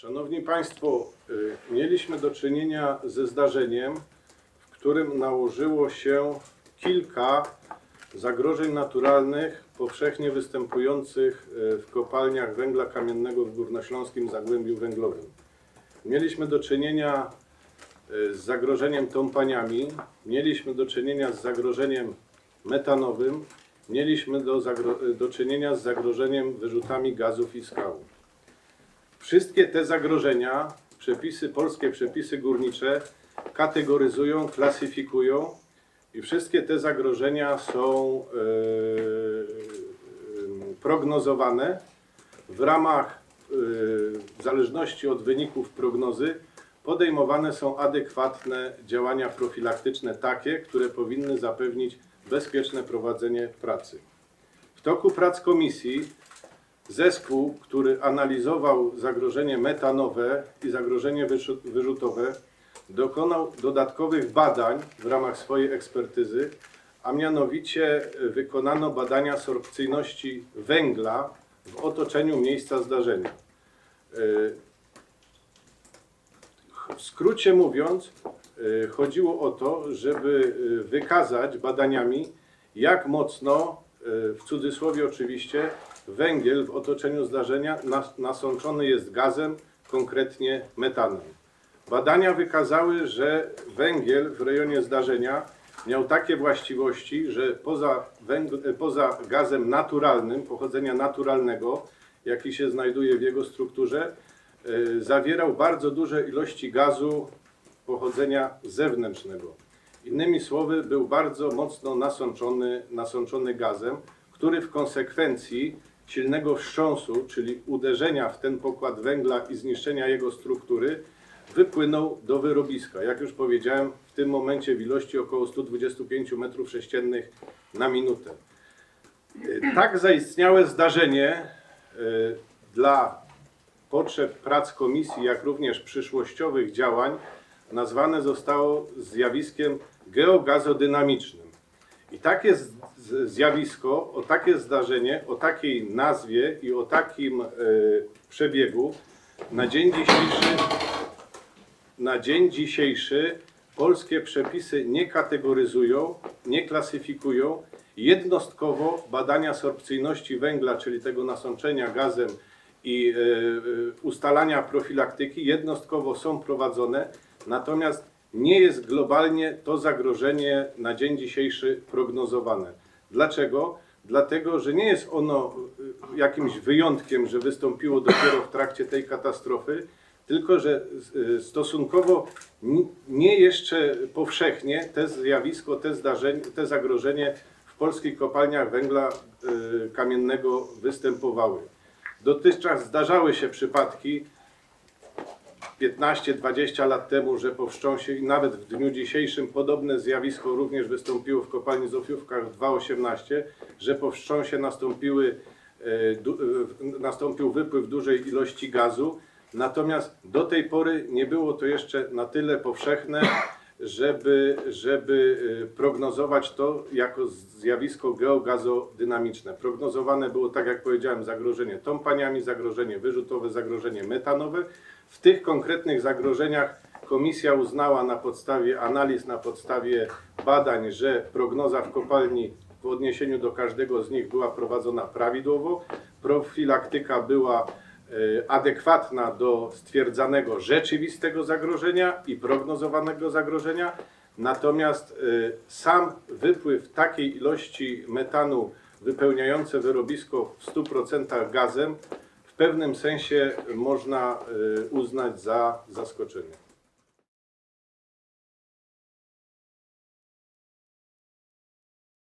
Szanowni Państwo, y, mieliśmy do czynienia ze zdarzeniem, w którym nałożyło się kilka zagrożeń naturalnych powszechnie występujących y, w kopalniach węgla kamiennego w Górnośląskim Zagłębiu Węglowym. Mieliśmy do czynienia y, z zagrożeniem tąpaniami, mieliśmy do czynienia z zagrożeniem metanowym, mieliśmy do, do czynienia z zagrożeniem wyrzutami gazów i skał. Wszystkie te zagrożenia przepisy, polskie przepisy górnicze kategoryzują, klasyfikują i wszystkie te zagrożenia są e, prognozowane w ramach, e, w zależności od wyników prognozy, podejmowane są adekwatne działania profilaktyczne, takie, które powinny zapewnić bezpieczne prowadzenie pracy. W toku prac komisji Zespół, który analizował zagrożenie metanowe i zagrożenie wyrzutowe, dokonał dodatkowych badań w ramach swojej ekspertyzy, a mianowicie y, wykonano badania sorpcyjności węgla w otoczeniu miejsca zdarzenia. Y, W skrócie mówiąc, y, chodziło o to, żeby wykazać badaniami, jak mocno, w cudzysłowie oczywiście, węgiel w otoczeniu zdarzenia nas- nasączony jest gazem, konkretnie metanem. Badania wykazały, że węgiel w rejonie zdarzenia miał takie właściwości, że poza, węgl, poza gazem naturalnym, pochodzenia naturalnego, jaki się znajduje w jego strukturze, y, zawierał bardzo duże ilości gazu pochodzenia zewnętrznego. Innymi słowy, był bardzo mocno nasączony, nasączony gazem, który w konsekwencji silnego wstrząsu, czyli uderzenia w ten pokład węgla i zniszczenia jego struktury, wypłynął do wyrobiska. Jak już powiedziałem, w tym momencie w ilości około 125 m3 na minutę. Y, Tak zaistniałe zdarzenie y, dla potrzeb prac komisji, jak również przyszłościowych działań nazwane zostało zjawiskiem geogazodynamicznym. I takie zjawisko, o takie zdarzenie, o takiej nazwie i o takim e, przebiegu na dzień dzisiejszy, na dzień dzisiejszy polskie przepisy nie kategoryzują, nie klasyfikują. Jednostkowo badania sorpcyjności węgla, czyli tego nasączenia gazem i e, e, ustalania profilaktyki jednostkowo są prowadzone, natomiast nie jest globalnie to zagrożenie na dzień dzisiejszy prognozowane. Dlaczego? Dlatego, że nie jest ono y, jakimś wyjątkiem, że wystąpiło dopiero w trakcie tej katastrofy, tylko że y, stosunkowo nie jeszcze powszechnie te zjawisko, te zdarzenie, te zagrożenie w polskich kopalniach węgla y, kamiennego występowały. Dotychczas zdarzały się przypadki 15-20 lat temu, że po wstrząsie i nawet w dniu dzisiejszym podobne zjawisko również wystąpiło w kopalni Zofiówkach w 2.18, że po wstrząsie nastąpiły, e, e, nastąpił wypływ dużej ilości gazu. Natomiast do tej pory nie było to jeszcze na tyle powszechne, żeby, żeby e, prognozować to jako zjawisko geogazodynamiczne. Prognozowane było, tak jak powiedziałem, zagrożenie tąpaniami, zagrożenie wyrzutowe, zagrożenie metanowe. W tych konkretnych zagrożeniach komisja uznała na podstawie analiz, na podstawie badań, że prognoza w kopalni w odniesieniu do każdego z nich była prowadzona prawidłowo, profilaktyka była adekwatna do stwierdzanego rzeczywistego zagrożenia i prognozowanego zagrożenia. Natomiast e, sam wypływ takiej ilości metanu wypełniające wyrobisko w 100% gazem w pewnym sensie można e, uznać za zaskoczenie.